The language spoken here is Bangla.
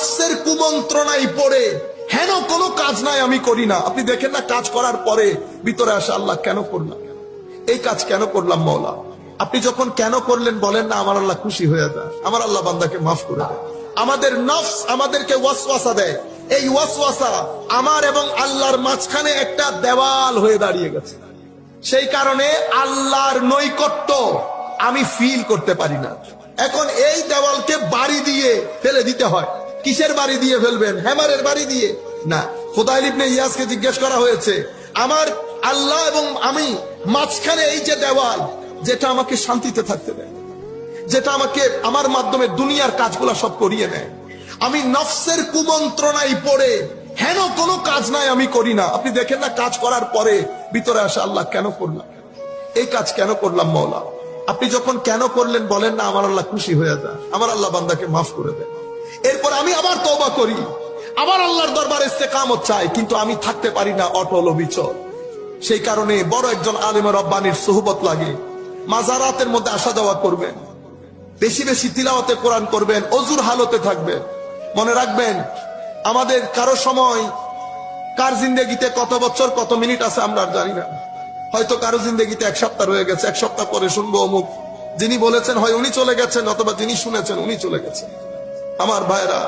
নফসের কুমন্ত্রণায় পড়ে। হেন কোনো কাজ নাই আমি করি না। আপনি দেখেন না কাজ করার পরে ভিতরে আসে আল্লাহ কেন করলাম? এই কাজ কেন করলাম মৌলা আপনি যখন কেন করলেন বলেন না, আমার আল্লাহ খুশি হয়ে যায় আমার আল্লাহ বান্দাকে মাফ করে দেয় আমাদের নফস আমাদেরকে ওয়াসওয়াসা দেয়। এই ওয়াসওয়াসা আমার এবং আল্লাহর মাঝখানে একটা দেওয়াল হয়ে দাঁড়িয়ে গেছে। সেই কারণে আল্লাহর নৈকট্য আমি ফিল করতে পারি না। এখন এই দেওয়ালকে বাড়ি দিয়ে ফেলে দিতে হয়। কিসের বাড়ি দিয়ে ফেলবেন? হ্যামারের বাড়ি দিয়ে? না। খোদাইল ইয়াসকে জিজ্ঞেস করা হয়েছে, আমার আল্লাহ এবং আমি মাঝখানে এই যে দেওয়াল, যেটা আমাকে শান্তিতে থাকতে দেয়, যেটা আমাকে আমার মাধ্যমে দুনিয়ার কাজগুলো সব করিয়ে নেয় আমি নফসের কুমন্ত্রণায় পড়ে হেন কোনো কাজ নাই আমি করি না। আপনি দেখেন না কাজ করার পরে ভিতরে আসে, আল্লাহ কেন করলাম? এই কাজ কেন করলাম মৌলা আপনি যখন কেন করলেন বলেন না, আমার আল্লাহ খুশি হয়ে যায় আমার আল্লাহ বান্দাকে মাফ করে দেয় এরপর আমি আবার তওবা করি। আবার আল্লাহর দরবারে ইস্তেকামত চাই, কিন্তু আমি থাকতে পারি না অটল অবিচল সেই কারণে বড় একজন আলিমের রব্বানির সোহবত লাগে। মাজারাতের মধ্যে আসা যাওয়া করবেন। বেশি বেশি তিলাওয়াতে কোরআন করবেন, অজুর হালতে থাকবেন। মনে রাখবেন, আমাদের কারও সময়, কার জিন্দগিতে কত বছর, কত মিনিট আছে আমরা জানি না। হয়তো কারও জিন্দগিতে এক সপ্তাহ রয়ে গেছে, এক সপ্তাহ পরে শুনব অমুক। যিনি বলেছেন, হয় উনি চলে গেছেন, অথবা যিনি শুনেছেন, উনি চলে গেছেন। আমার ভাইরা